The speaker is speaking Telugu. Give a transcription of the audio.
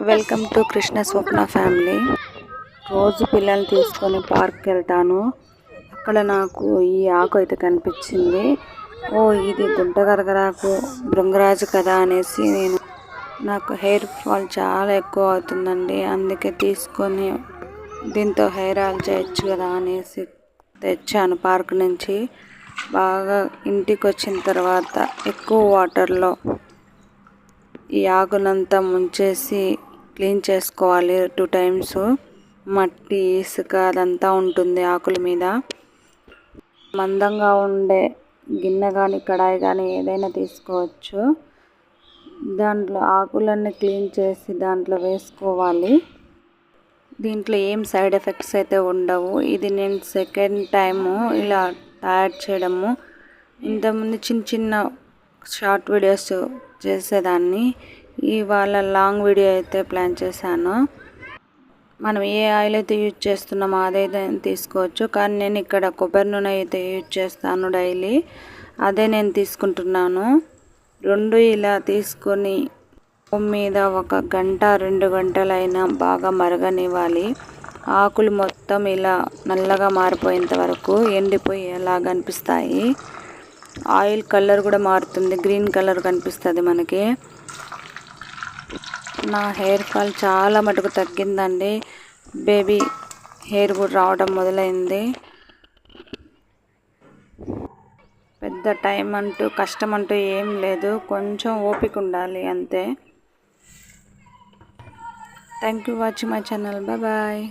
Welcome to Krishna Swapna family. రోజు పిల్లల్ని తీసుకొని పార్క్కి వెళ్తాను అక్కడ నాకు ఈ ఆకు అయితే కనిపించింది. ఓ ఇది గుంటగరగరాకు భృంగరాజు కదా అనేసి నేను నాకు హెయిర్ ఫాల్ చాలా ఎక్కువ అవుతుందండి. అందుకే తీసుకొని దీంతో హెయిర్ ఆయిల్ చేయొచ్చు కదా అనేసి తెచ్చాను పార్క్ నుంచి. బాగా ఇంటికి వచ్చిన తర్వాత ఎక్కువ వాటర్లో ఈ ఆకునంతా ముంచేసి క్లీన్ చేసుకోవాలి టూ టైమ్స్. మట్టి ఇసుక అదంతా ఉంటుంది ఆకుల మీద. మందంగా ఉండే గిన్నె కానీ కడాయి కానీ ఏదైనా తీసుకోవచ్చు. దాంట్లో ఆకులన్నీ క్లీన్ చేసి దాంట్లో వేసుకోవాలి. దీంట్లో ఏం సైడ్ ఎఫెక్ట్స్ అయితే ఉండవు. ఇది నేను సెకండ్ టైము ఇలా తయారు చేయడము. ఇంతకుముందు చిన్న చిన్న షార్ట్ వీడియోస్ చేసేదాన్ని. ఇవాళ లాంగ్ వీడియో అయితే ప్లాన్ చేశాను. మనం ఏ ఆయిల్ అయితే యూజ్ చేస్తున్నామో అదైతే తీసుకోవచ్చు. కానీ నేను ఇక్కడ కొబ్బరి నూనె అయితే యూజ్ చేస్తాను డైలీ. అదే నేను తీసుకుంటున్నాను. రెండు ఇలా తీసుకొని మీద ఒక గంట రెండు గంటలైనా బాగా మరగనివ్వాలి. ఆకులు మొత్తం ఇలా నల్లగా మారిపోయేంత వరకు ఎండిపోయి ఎలాగ అనిపిస్తాయి. ఆయిల్ కలర్ కూడా మారుతుంది. గ్రీన్ కలర్ కనిపిస్తుంది మనకి. నా హెయిర్ ఫాల్ చాలా మటుకు తగ్గిందండి. బేబీ హెయిర్ కూడా రావడం మొదలైంది. పెద్ద టైం అంటూ కష్టం అంటూ ఏం లేదు. కొంచెం ఓపిక ఉండాలి అంతే. Thank you watching my channel bye bye